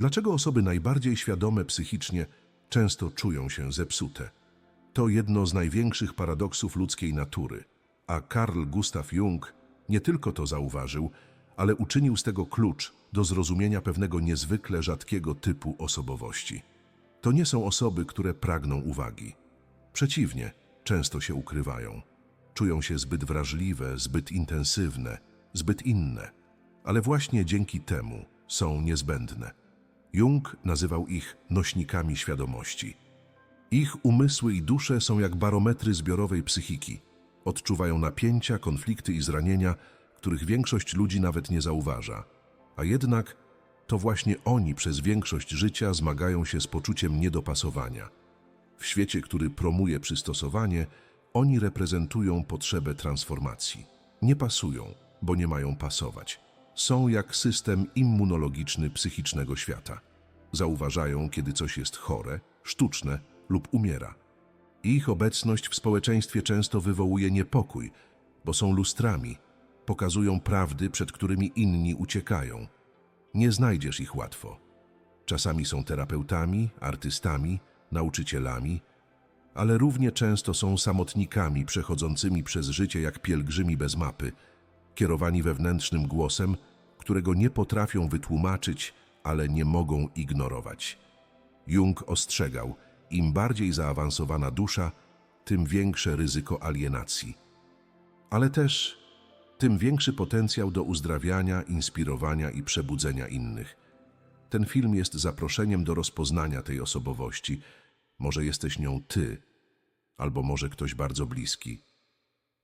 Dlaczego osoby najbardziej świadome psychicznie często czują się zepsute? To jedno z największych paradoksów ludzkiej natury, a Carl Gustav Jung nie tylko to zauważył, ale uczynił z tego klucz do zrozumienia pewnego niezwykle rzadkiego typu osobowości. To nie są osoby, które pragną uwagi. Przeciwnie, często się ukrywają. Czują się zbyt wrażliwe, zbyt intensywne, zbyt inne, ale właśnie dzięki temu są niezbędne. Jung nazywał ich nośnikami świadomości. Ich umysły i dusze są jak barometry zbiorowej psychiki. Odczuwają napięcia, konflikty i zranienia, których większość ludzi nawet nie zauważa. A jednak to właśnie oni przez większość życia zmagają się z poczuciem niedopasowania. W świecie, który promuje przystosowanie, oni reprezentują potrzebę transformacji. Nie pasują, bo nie mają pasować. Są jak system immunologiczny psychicznego świata. Zauważają, kiedy coś jest chore, sztuczne lub umiera. Ich obecność w społeczeństwie często wywołuje niepokój, bo są lustrami, pokazują prawdy, przed którymi inni uciekają. Nie znajdziesz ich łatwo. Czasami są terapeutami, artystami, nauczycielami, ale równie często są samotnikami przechodzącymi przez życie jak pielgrzymi bez mapy, kierowani wewnętrznym głosem, którego nie potrafią wytłumaczyć, ale nie mogą ignorować. Jung ostrzegał, im bardziej zaawansowana dusza, tym większe ryzyko alienacji. Ale też tym większy potencjał do uzdrawiania, inspirowania i przebudzenia innych. Ten film jest zaproszeniem do rozpoznania tej osobowości. Może jesteś nią ty, albo może ktoś bardzo bliski.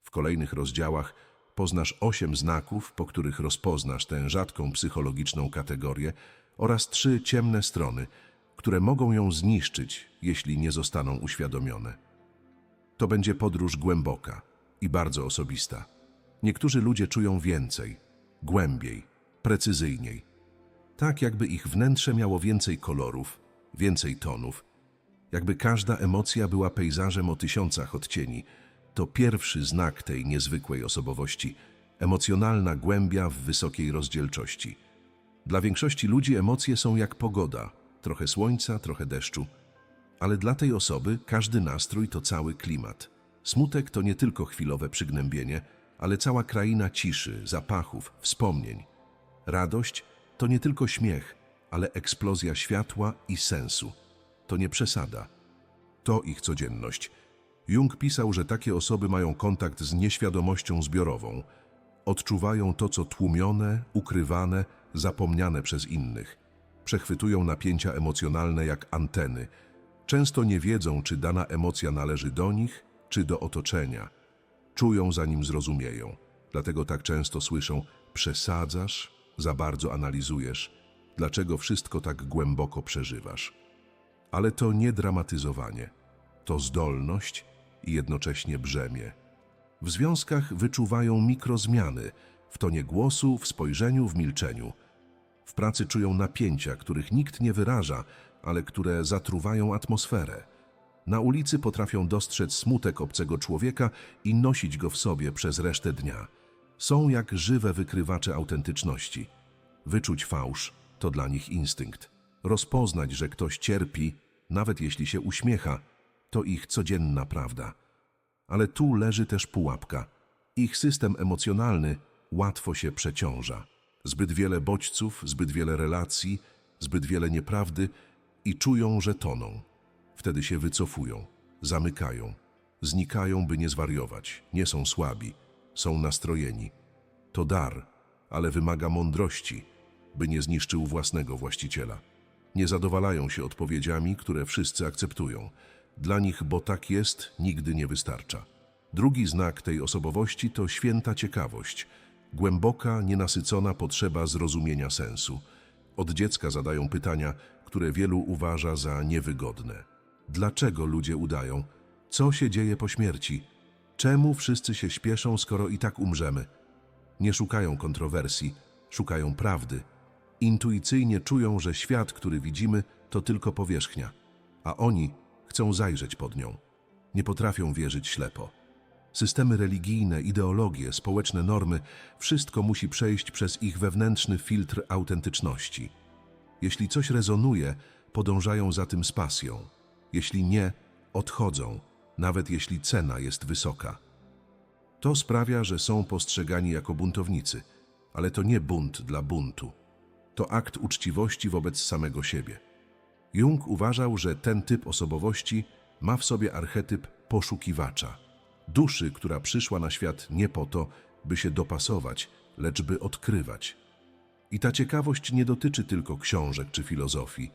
W kolejnych rozdziałach poznasz osiem znaków, po których rozpoznasz tę rzadką psychologiczną kategorię oraz trzy ciemne strony, które mogą ją zniszczyć, jeśli nie zostaną uświadomione. To będzie podróż głęboka i bardzo osobista. Niektórzy ludzie czują więcej, głębiej, precyzyjniej. Tak, jakby ich wnętrze miało więcej kolorów, więcej tonów, jakby każda emocja była pejzażem o tysiącach odcieni. To pierwszy znak tej niezwykłej osobowości emocjonalna głębia w wysokiej rozdzielczości. Dla większości ludzi emocje są jak pogoda trochę słońca, trochę deszczu. Ale dla tej osoby każdy nastrój to cały klimat. Smutek to nie tylko chwilowe przygnębienie, ale cała kraina ciszy, zapachów, wspomnień. Radość to nie tylko śmiech, ale eksplozja światła i sensu. To nie przesada. To ich codzienność. Jung pisał, że takie osoby mają kontakt z nieświadomością zbiorową. Odczuwają to, co tłumione, ukrywane, zapomniane przez innych. Przechwytują napięcia emocjonalne jak anteny. Często nie wiedzą, czy dana emocja należy do nich, czy do otoczenia. Czują, zanim zrozumieją. Dlatego tak często słyszą: przesadzasz, za bardzo analizujesz, dlaczego wszystko tak głęboko przeżywasz. Ale to nie dramatyzowanie, to zdolność i jednocześnie brzemię. W związkach wyczuwają mikrozmiany w tonie głosu, w spojrzeniu, w milczeniu. W pracy czują napięcia, których nikt nie wyraża, ale które zatruwają atmosferę. Na ulicy potrafią dostrzec smutek obcego człowieka i nosić go w sobie przez resztę dnia. Są jak żywe wykrywacze autentyczności. Wyczuć fałsz to dla nich instynkt. Rozpoznać, że ktoś cierpi, nawet jeśli się uśmiecha, to ich codzienna prawda. Ale tu leży też pułapka. Ich system emocjonalny łatwo się przeciąża. Zbyt wiele bodźców, zbyt wiele relacji, zbyt wiele nieprawdy i czują, że toną. Wtedy się wycofują, zamykają, znikają, by nie zwariować. Nie są słabi, są nastrojeni. To dar, ale wymaga mądrości, by nie zniszczył własnego właściciela. Nie zadowalają się odpowiedziami, które wszyscy akceptują. Dla nich, bo tak jest, nigdy nie wystarcza. Drugi znak tej osobowości to święta ciekawość – Głęboka, nienasycona potrzeba zrozumienia sensu. Od dziecka zadają pytania, które wielu uważa za niewygodne. Dlaczego ludzie udają? Co się dzieje po śmierci? Czemu wszyscy się śpieszą, skoro i tak umrzemy? Nie szukają kontrowersji, szukają prawdy. Intuicyjnie czują, że świat, który widzimy, to tylko powierzchnia, a oni chcą zajrzeć pod nią. Nie potrafią wierzyć ślepo. Systemy religijne, ideologie, społeczne normy, wszystko musi przejść przez ich wewnętrzny filtr autentyczności. Jeśli coś rezonuje, podążają za tym z pasją. Jeśli nie, odchodzą, nawet jeśli cena jest wysoka. To sprawia, że są postrzegani jako buntownicy, ale to nie bunt dla buntu. To akt uczciwości wobec samego siebie. Jung uważał, że ten typ osobowości ma w sobie archetyp poszukiwacza. Duszy, która przyszła na świat nie po to, by się dopasować, lecz by odkrywać. I ta ciekawość nie dotyczy tylko książek czy filozofii.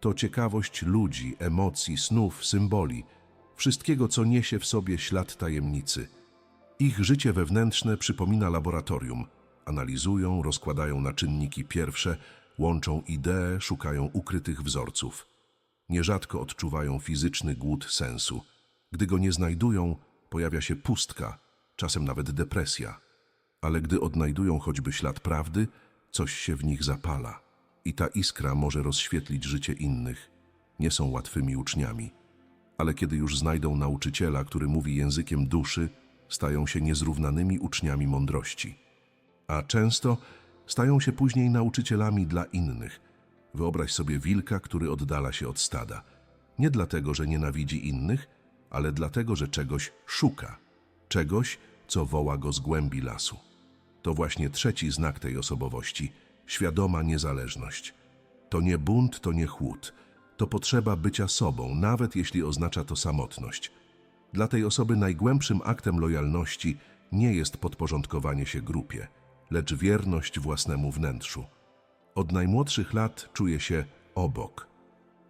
To ciekawość ludzi, emocji, snów, symboli, wszystkiego, co niesie w sobie ślad tajemnicy. Ich życie wewnętrzne przypomina laboratorium. Analizują, rozkładają na czynniki pierwsze, łączą idee, szukają ukrytych wzorców. Nierzadko odczuwają fizyczny głód sensu. Gdy go nie znajdują, pojawia się pustka, czasem nawet depresja. Ale gdy odnajdują choćby ślad prawdy, coś się w nich zapala. I ta iskra może rozświetlić życie innych. Nie są łatwymi uczniami. Ale kiedy już znajdą nauczyciela, który mówi językiem duszy, stają się niezrównanymi uczniami mądrości. A często stają się później nauczycielami dla innych. Wyobraź sobie wilka, który oddala się od stada. Nie dlatego, że nienawidzi innych, ale dlatego, że czegoś szuka. Czegoś, co woła go z głębi lasu. To właśnie trzeci znak tej osobowości świadoma niezależność. To nie bunt, to nie chłód. To potrzeba bycia sobą, nawet jeśli oznacza to samotność. Dla tej osoby najgłębszym aktem lojalności nie jest podporządkowanie się grupie, lecz wierność własnemu wnętrzu. Od najmłodszych lat czuje się obok.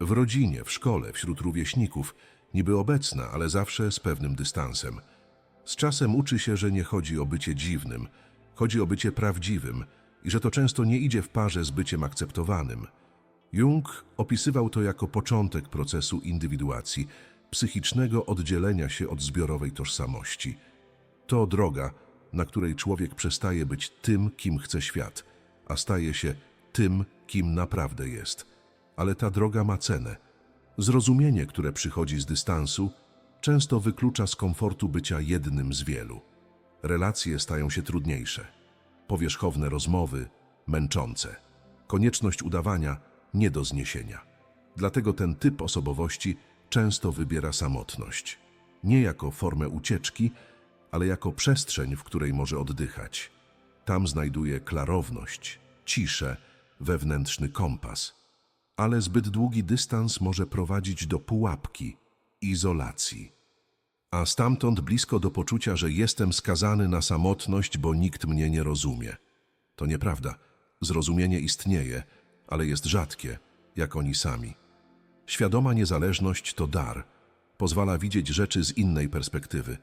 W rodzinie, w szkole, wśród rówieśników, niby obecna, ale zawsze z pewnym dystansem. Z czasem uczy się, że nie chodzi o bycie dziwnym, chodzi o bycie prawdziwym i że to często nie idzie w parze z byciem akceptowanym. Jung opisywał to jako początek procesu indywiduacji, psychicznego oddzielenia się od zbiorowej tożsamości. To droga, na której człowiek przestaje być tym, kim chce świat, a staje się tym, kim naprawdę jest. Ale ta droga ma cenę. Zrozumienie, które przychodzi z dystansu, często wyklucza z komfortu bycia jednym z wielu. Relacje stają się trudniejsze. Powierzchowne rozmowy, męczące. Konieczność udawania nie do zniesienia. Dlatego ten typ osobowości często wybiera samotność. Nie jako formę ucieczki, ale jako przestrzeń, w której może oddychać. Tam znajduje klarowność, ciszę, wewnętrzny kompas. Ale zbyt długi dystans może prowadzić do pułapki, izolacji. A stamtąd blisko do poczucia, że jestem skazany na samotność, bo nikt mnie nie rozumie. To nieprawda. Zrozumienie istnieje, ale jest rzadkie, jak oni sami. Świadoma niezależność to dar. Pozwala widzieć rzeczy z innej perspektywy,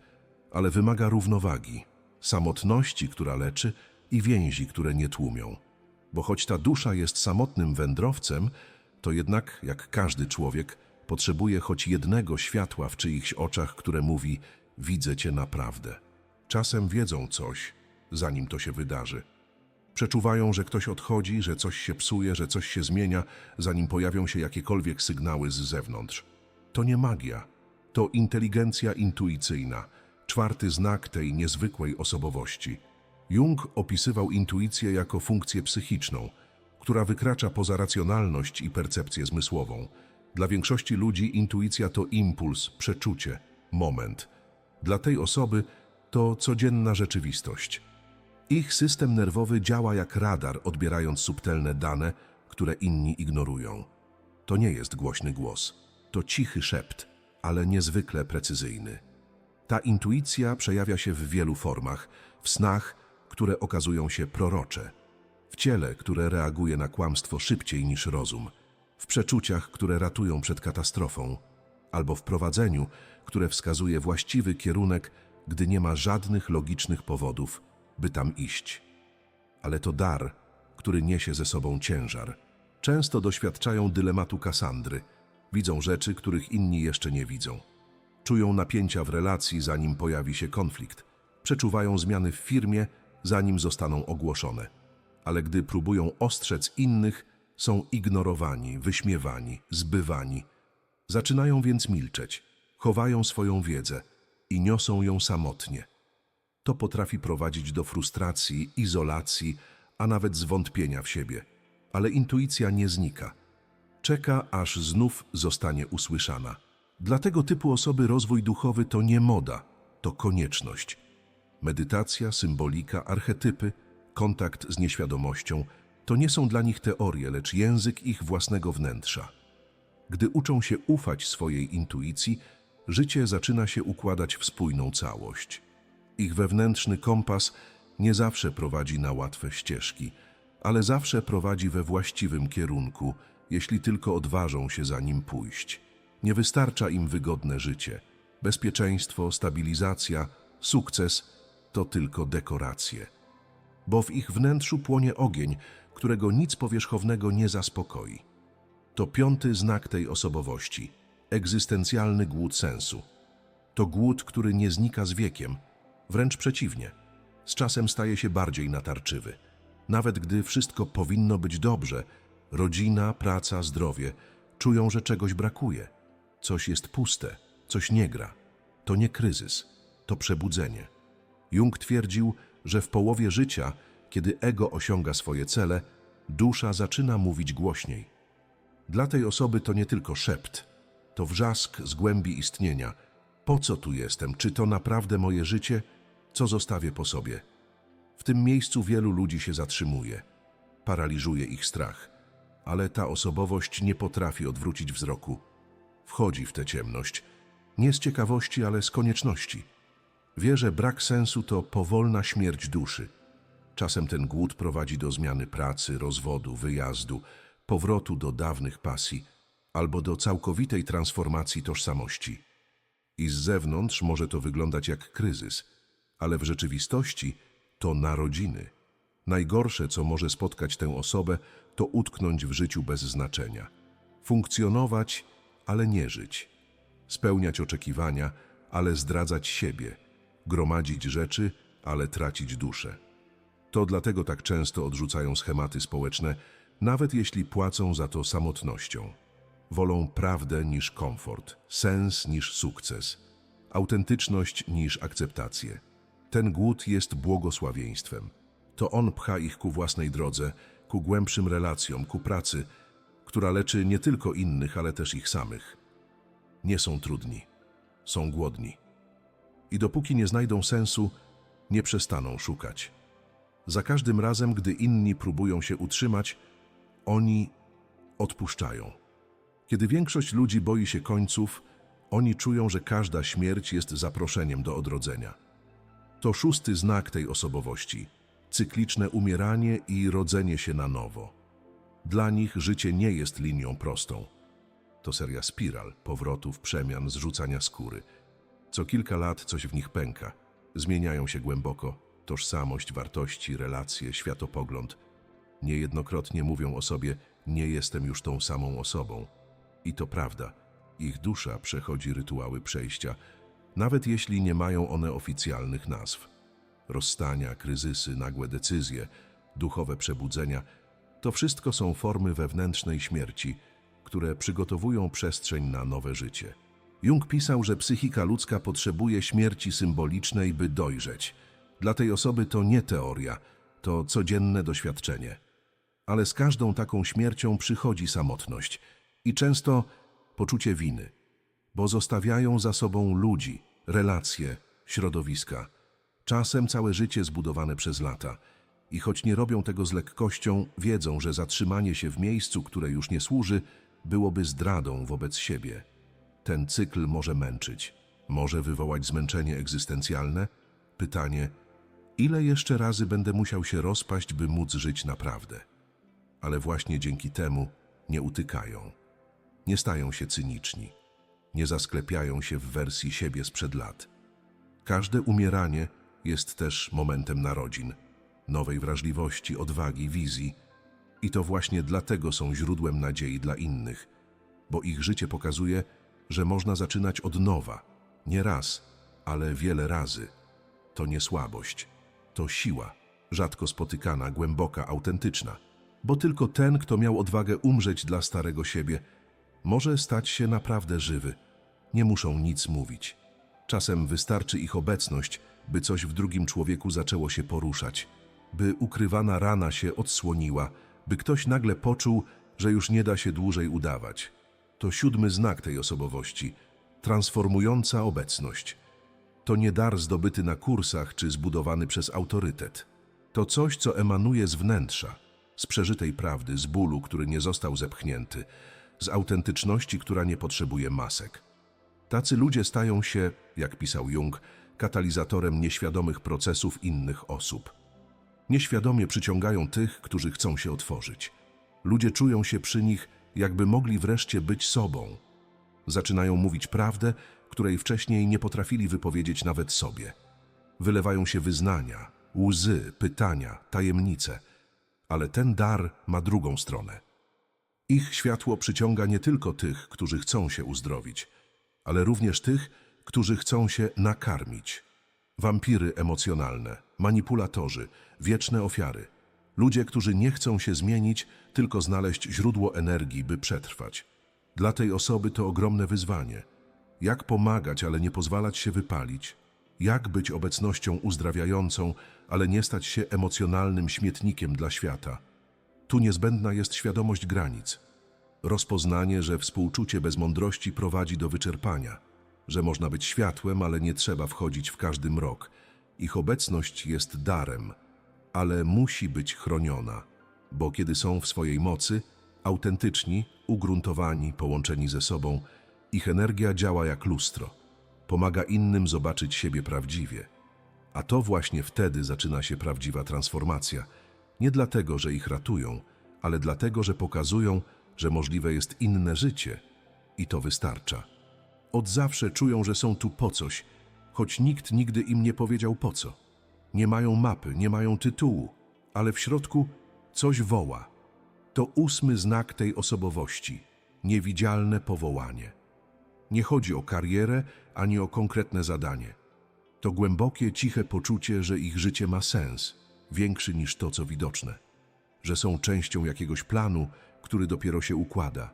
ale wymaga równowagi, samotności, która leczy i więzi, które nie tłumią. Bo choć ta dusza jest samotnym wędrowcem, to jednak, jak każdy człowiek, potrzebuje choć jednego światła w czyichś oczach, które mówi: Widzę cię naprawdę. Czasem wiedzą coś, zanim to się wydarzy. Przeczuwają, że ktoś odchodzi, że coś się psuje, że coś się zmienia, zanim pojawią się jakiekolwiek sygnały z zewnątrz. To nie magia, to inteligencja intuicyjna, czwarty znak tej niezwykłej osobowości. Jung opisywał intuicję jako funkcję psychiczną, która wykracza poza racjonalność i percepcję zmysłową. Dla większości ludzi intuicja to impuls, przeczucie, moment. Dla tej osoby to codzienna rzeczywistość. Ich system nerwowy działa jak radar, odbierając subtelne dane, które inni ignorują. To nie jest głośny głos, to cichy szept, ale niezwykle precyzyjny. Ta intuicja przejawia się w wielu formach, w snach, które okazują się prorocze, w ciele, które reaguje na kłamstwo szybciej niż rozum, w przeczuciach, które ratują przed katastrofą, albo w prowadzeniu, które wskazuje właściwy kierunek, gdy nie ma żadnych logicznych powodów, by tam iść. Ale to dar, który niesie ze sobą ciężar. Często doświadczają dylematu Kasandry, widzą rzeczy, których inni jeszcze nie widzą. Czują napięcia w relacji, zanim pojawi się konflikt. Przeczuwają zmiany w firmie, zanim zostaną ogłoszone. Ale gdy próbują ostrzec innych, są ignorowani, wyśmiewani, zbywani. Zaczynają więc milczeć, chowają swoją wiedzę i niosą ją samotnie. To potrafi prowadzić do frustracji, izolacji, a nawet zwątpienia w siebie. ale intuicja nie znika. Czeka, aż znów zostanie usłyszana. Dla tego typu osoby rozwój duchowy to nie moda, to konieczność. Medytacja, symbolika, archetypy, kontakt z nieświadomością to nie są dla nich teorie, lecz język ich własnego wnętrza. Gdy uczą się ufać swojej intuicji, życie zaczyna się układać w spójną całość. Ich wewnętrzny kompas nie zawsze prowadzi na łatwe ścieżki, ale zawsze prowadzi we właściwym kierunku, jeśli tylko odważą się za nim pójść. Nie wystarcza im wygodne życie. Bezpieczeństwo, stabilizacja, sukces to tylko dekoracje. Bo w ich wnętrzu płonie ogień, którego nic powierzchownego nie zaspokoi. To piąty znak tej osobowości egzystencjalny głód sensu. To głód, który nie znika z wiekiem, wręcz przeciwnie. Z czasem staje się bardziej natarczywy. Nawet gdy wszystko powinno być dobrze, rodzina, praca, zdrowie czują, że czegoś brakuje. Coś jest puste, coś nie gra. To nie kryzys, to przebudzenie. Jung twierdził, że w połowie życia, kiedy ego osiąga swoje cele, dusza zaczyna mówić głośniej. Dla tej osoby to nie tylko szept, to wrzask z głębi istnienia. Po co tu jestem? Czy to naprawdę moje życie? Co zostawię po sobie? W tym miejscu wielu ludzi się zatrzymuje. Paraliżuje ich strach. Ale ta osobowość nie potrafi odwrócić wzroku. Wchodzi w tę ciemność. Nie z ciekawości, ale z konieczności. Wie, że brak sensu to powolna śmierć duszy. Czasem ten głód prowadzi do zmiany pracy, rozwodu, wyjazdu, powrotu do dawnych pasji albo do całkowitej transformacji tożsamości. I z zewnątrz może to wyglądać jak kryzys, ale w rzeczywistości to narodziny. Najgorsze, co może spotkać tę osobę, to utknąć w życiu bez znaczenia. Funkcjonować, ale nie żyć. Spełniać oczekiwania, ale zdradzać siebie. Gromadzić rzeczy, ale tracić duszę. To dlatego tak często odrzucają schematy społeczne, nawet jeśli płacą za to samotnością. Wolą prawdę niż komfort, sens niż sukces, autentyczność niż akceptację. Ten głód jest błogosławieństwem. To on pcha ich ku własnej drodze, ku głębszym relacjom, ku pracy, która leczy nie tylko innych, ale też ich samych. Nie są trudni, są głodni. I dopóki nie znajdą sensu, nie przestaną szukać. Za każdym razem, gdy inni próbują się utrzymać, oni odpuszczają. Kiedy większość ludzi boi się końców, oni czują, że każda śmierć jest zaproszeniem do odrodzenia. To szósty znak tej osobowości cykliczne umieranie i rodzenie się na nowo. Dla nich życie nie jest linią prostą. To seria spiral, powrotów, przemian, zrzucania skóry. Co kilka lat coś w nich pęka. Zmieniają się głęboko tożsamość, wartości, relacje, światopogląd. Niejednokrotnie mówią o sobie: Nie jestem już tą samą osobą. I to prawda, ich dusza przechodzi rytuały przejścia, nawet jeśli nie mają one oficjalnych nazw. Rozstania, kryzysy, nagłe decyzje, duchowe przebudzenia to wszystko są formy wewnętrznej śmierci, które przygotowują przestrzeń na nowe życie. Jung pisał, że psychika ludzka potrzebuje śmierci symbolicznej, by dojrzeć. Dla tej osoby to nie teoria, to codzienne doświadczenie. Ale z każdą taką śmiercią przychodzi samotność i często poczucie winy, bo zostawiają za sobą ludzi, relacje, środowiska. Czasem całe życie zbudowane przez lata. I choć nie robią tego z lekkością, wiedzą, że zatrzymanie się w miejscu, które już nie służy, byłoby zdradą wobec siebie. Ten cykl może męczyć, może wywołać zmęczenie egzystencjalne. Pytanie, ile jeszcze razy będę musiał się rozpaść, by móc żyć naprawdę? Ale właśnie dzięki temu nie utykają. Nie stają się cyniczni. Nie zasklepiają się w wersji siebie sprzed lat. Każde umieranie jest też momentem narodzin, nowej wrażliwości, odwagi, wizji. I to właśnie dlatego są źródłem nadziei dla innych, bo ich życie pokazuje, że można zaczynać od nowa, nie raz, ale wiele razy. To nie słabość, to siła, rzadko spotykana, głęboka, autentyczna. Bo tylko ten, kto miał odwagę umrzeć dla starego siebie, może stać się naprawdę żywy. Nie muszą nic mówić. Czasem wystarczy ich obecność, by coś w drugim człowieku zaczęło się poruszać, by ukrywana rana się odsłoniła, by ktoś nagle poczuł, że już nie da się dłużej udawać. To siódmy znak tej osobowości transformująca obecność. To nie dar zdobyty na kursach czy zbudowany przez autorytet. To coś, co emanuje z wnętrza, z przeżytej prawdy, z bólu, który nie został zepchnięty, z autentyczności, która nie potrzebuje masek. Tacy ludzie stają się, jak pisał Jung, katalizatorem nieświadomych procesów innych osób. Nieświadomie przyciągają tych, którzy chcą się otworzyć. Ludzie czują się przy nich, jakby mogli wreszcie być sobą. Zaczynają mówić prawdę, której wcześniej nie potrafili wypowiedzieć nawet sobie. Wylewają się wyznania, łzy, pytania, tajemnice. Ale ten dar ma drugą stronę. Ich światło przyciąga nie tylko tych, którzy chcą się uzdrowić, ale również tych, którzy chcą się nakarmić. Wampiry emocjonalne, manipulatorzy, wieczne ofiary. Ludzie, którzy nie chcą się zmienić, tylko znaleźć źródło energii, by przetrwać. Dla tej osoby to ogromne wyzwanie. Jak pomagać, ale nie pozwalać się wypalić? Jak być obecnością uzdrawiającą, ale nie stać się emocjonalnym śmietnikiem dla świata? Tu niezbędna jest świadomość granic. Rozpoznanie, że współczucie bez mądrości prowadzi do wyczerpania, że można być światłem, ale nie trzeba wchodzić w każdy mrok. Ich obecność jest darem, ale musi być chroniona, bo kiedy są w swojej mocy, autentyczni, ugruntowani, połączeni ze sobą, ich energia działa jak lustro. Pomaga innym zobaczyć siebie prawdziwie. A to właśnie wtedy zaczyna się prawdziwa transformacja. Nie dlatego, że ich ratują, ale dlatego, że pokazują, że możliwe jest inne życie. I to wystarcza. Od zawsze czują, że są tu po coś, choć nikt nigdy im nie powiedział po co. Nie mają mapy, nie mają tytułu, ale w środku coś woła. To ósmy znak tej osobowości niewidzialne powołanie. Nie chodzi o karierę ani o konkretne zadanie. To głębokie, ciche poczucie, że ich życie ma sens, większy niż to, co widoczne, że są częścią jakiegoś planu, który dopiero się układa,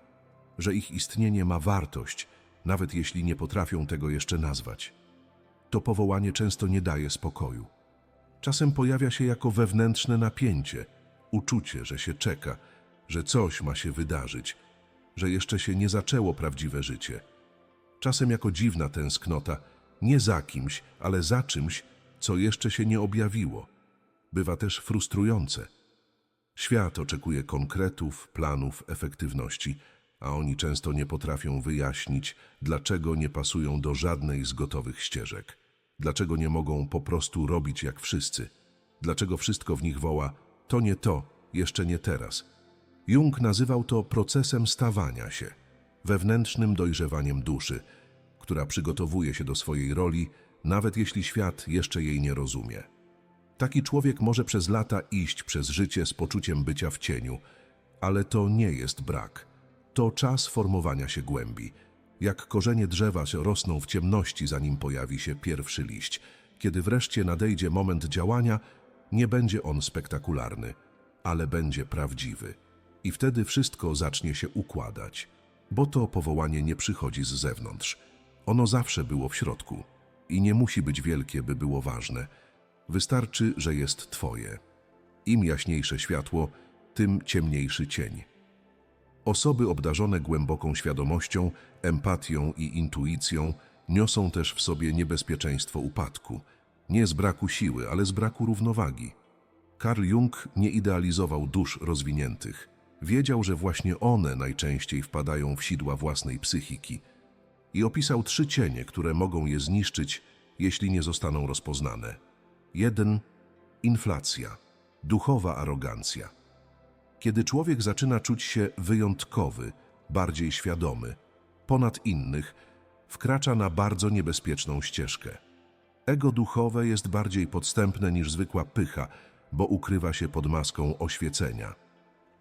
że ich istnienie ma wartość, nawet jeśli nie potrafią tego jeszcze nazwać. To powołanie często nie daje spokoju. Czasem pojawia się jako wewnętrzne napięcie, uczucie, że się czeka, że coś ma się wydarzyć, że jeszcze się nie zaczęło prawdziwe życie. Czasem jako dziwna tęsknota, nie za kimś, ale za czymś, co jeszcze się nie objawiło. Bywa też frustrujące. Świat oczekuje konkretów, planów, efektywności, a oni często nie potrafią wyjaśnić, dlaczego nie pasują do żadnej z gotowych ścieżek. Dlaczego nie mogą po prostu robić jak wszyscy? Dlaczego wszystko w nich woła: to nie to, jeszcze nie teraz? Jung nazywał to procesem stawania się, wewnętrznym dojrzewaniem duszy, która przygotowuje się do swojej roli, nawet jeśli świat jeszcze jej nie rozumie. Taki człowiek może przez lata iść przez życie z poczuciem bycia w cieniu, ale to nie jest brak. To czas formowania się głębi. Jak korzenie drzewa rosną w ciemności, zanim pojawi się pierwszy liść. Kiedy wreszcie nadejdzie moment działania, nie będzie on spektakularny, ale będzie prawdziwy. I wtedy wszystko zacznie się układać, bo to powołanie nie przychodzi z zewnątrz. Ono zawsze było w środku i nie musi być wielkie, by było ważne. Wystarczy, że jest Twoje. Im jaśniejsze światło, tym ciemniejszy cień. Osoby obdarzone głęboką świadomością, empatią i intuicją niosą też w sobie niebezpieczeństwo upadku. Nie z braku siły, ale z braku równowagi. Carl Jung nie idealizował dusz rozwiniętych. Wiedział, że właśnie one najczęściej wpadają w sidła własnej psychiki i opisał trzy cienie, które mogą je zniszczyć, jeśli nie zostaną rozpoznane. Jeden inflacja, duchowa arogancja. Kiedy człowiek zaczyna czuć się wyjątkowy, bardziej świadomy, ponad innych, wkracza na bardzo niebezpieczną ścieżkę. Ego duchowe jest bardziej podstępne niż zwykła pycha, bo ukrywa się pod maską oświecenia.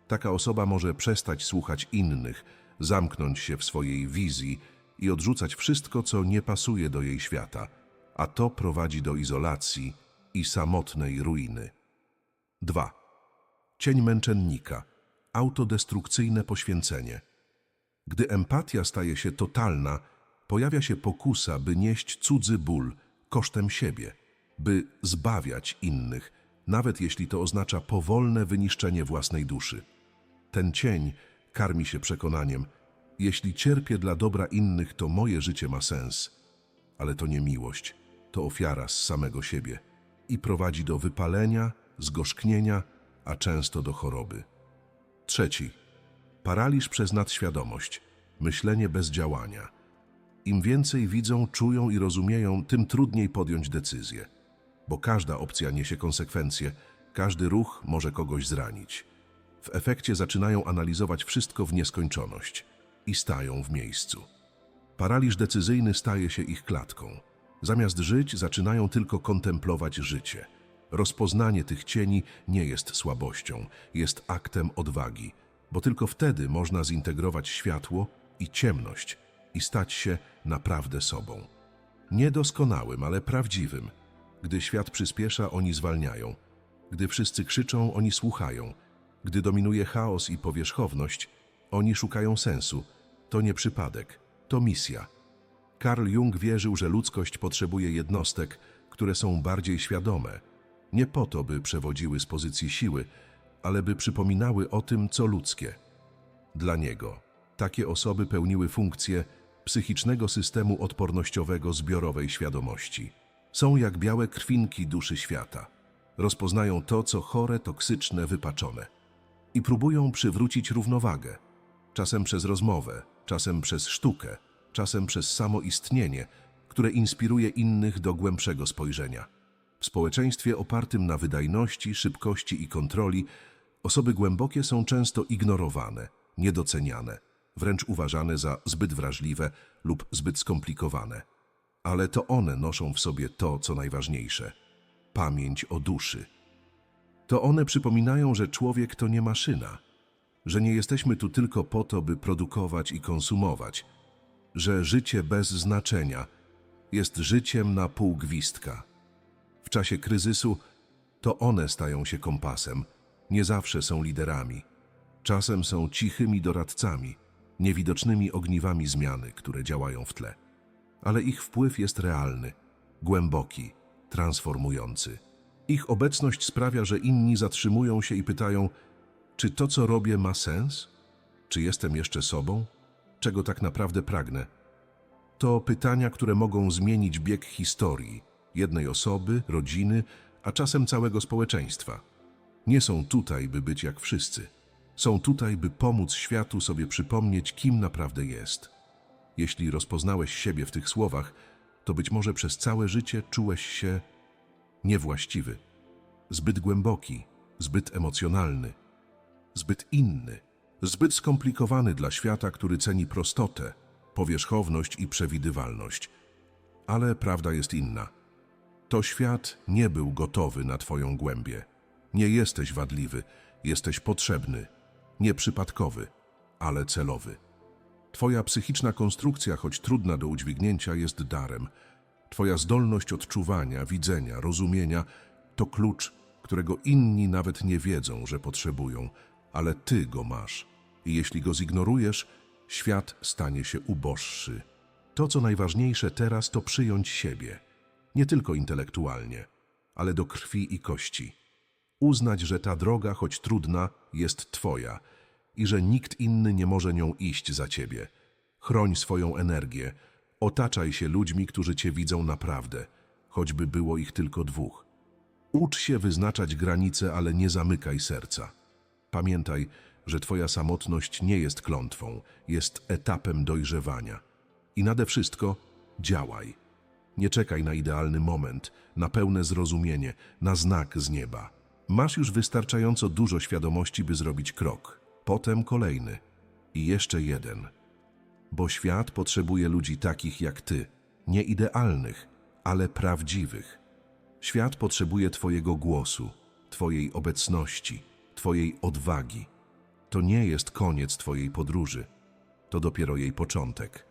Taka osoba może przestać słuchać innych, zamknąć się w swojej wizji i odrzucać wszystko, co nie pasuje do jej świata, a to prowadzi do izolacji i samotnej ruiny. 2. Cień męczennika. Autodestrukcyjne poświęcenie. Gdy empatia staje się totalna, pojawia się pokusa, by nieść cudzy ból kosztem siebie, by zbawiać innych, nawet jeśli to oznacza powolne wyniszczenie własnej duszy. Ten cień karmi się przekonaniem, jeśli cierpię dla dobra innych, to moje życie ma sens. Ale to nie miłość, to ofiara z samego siebie i prowadzi do wypalenia, zgorzknienia, a często do choroby. Trzeci. Paraliż przez nadświadomość, myślenie bez działania. Im więcej widzą, czują i rozumieją, tym trudniej podjąć decyzję, bo każda opcja niesie konsekwencje, każdy ruch może kogoś zranić. W efekcie zaczynają analizować wszystko w nieskończoność i stają w miejscu. Paraliż decyzyjny staje się ich klatką. Zamiast żyć, zaczynają tylko kontemplować życie. Rozpoznanie tych cieni nie jest słabością, jest aktem odwagi, bo tylko wtedy można zintegrować światło i ciemność i stać się naprawdę sobą. Niedoskonałym, ale prawdziwym. Gdy świat przyspiesza, oni zwalniają. Gdy wszyscy krzyczą, oni słuchają. Gdy dominuje chaos i powierzchowność, oni szukają sensu. To nie przypadek, to misja. Carl Jung wierzył, że ludzkość potrzebuje jednostek, które są bardziej świadome. Nie po to, by przewodziły z pozycji siły, ale by przypominały o tym, co ludzkie. Dla niego takie osoby pełniły funkcję psychicznego systemu odpornościowego zbiorowej świadomości. Są jak białe krwinki duszy świata. Rozpoznają to, co chore, toksyczne, wypaczone. I próbują przywrócić równowagę. Czasem przez rozmowę, czasem przez sztukę, czasem przez samo istnienie, które inspiruje innych do głębszego spojrzenia. W społeczeństwie opartym na wydajności, szybkości i kontroli, osoby głębokie są często ignorowane, niedoceniane, wręcz uważane za zbyt wrażliwe lub zbyt skomplikowane. Ale to one noszą w sobie to, co najważniejsze pamięć o duszy. To one przypominają, że człowiek to nie maszyna, że nie jesteśmy tu tylko po to, by produkować i konsumować, że życie bez znaczenia jest życiem na pół gwizdka. W czasie kryzysu to one stają się kompasem, nie zawsze są liderami. Czasem są cichymi doradcami, niewidocznymi ogniwami zmiany, które działają w tle. Ale ich wpływ jest realny, głęboki, transformujący. Ich obecność sprawia, że inni zatrzymują się i pytają, czy to, co robię, ma sens? Czy jestem jeszcze sobą? Czego tak naprawdę pragnę? To pytania, które mogą zmienić bieg historii jednej osoby, rodziny, a czasem całego społeczeństwa. Nie są tutaj, by być jak wszyscy. Są tutaj, by pomóc światu sobie przypomnieć, kim naprawdę jest. Jeśli rozpoznałeś siebie w tych słowach, to być może przez całe życie czułeś się niewłaściwy, zbyt głęboki, zbyt emocjonalny, zbyt inny, zbyt skomplikowany dla świata, który ceni prostotę, powierzchowność i przewidywalność. Ale prawda jest inna. To świat nie był gotowy na Twoją głębię. Nie jesteś wadliwy, jesteś potrzebny, nieprzypadkowy, ale celowy. Twoja psychiczna konstrukcja, choć trudna do udźwignięcia, jest darem. Twoja zdolność odczuwania, widzenia, rozumienia to klucz, którego inni nawet nie wiedzą, że potrzebują, ale Ty go masz. I jeśli go zignorujesz, świat stanie się uboższy. To, co najważniejsze teraz, to przyjąć siebie. Nie tylko intelektualnie, ale do krwi i kości. Uznać, że ta droga, choć trudna, jest Twoja i że nikt inny nie może nią iść za Ciebie. Chroń swoją energię, otaczaj się ludźmi, którzy Cię widzą naprawdę, choćby było ich tylko dwóch. Ucz się wyznaczać granice, ale nie zamykaj serca. Pamiętaj, że Twoja samotność nie jest klątwą, jest etapem dojrzewania. I nade wszystko działaj. Nie czekaj na idealny moment, na pełne zrozumienie, na znak z nieba. Masz już wystarczająco dużo świadomości, by zrobić krok, potem kolejny i jeszcze jeden. Bo świat potrzebuje ludzi takich jak ty, nie idealnych, ale prawdziwych. Świat potrzebuje Twojego głosu, Twojej obecności, Twojej odwagi. To nie jest koniec Twojej podróży, to dopiero jej początek.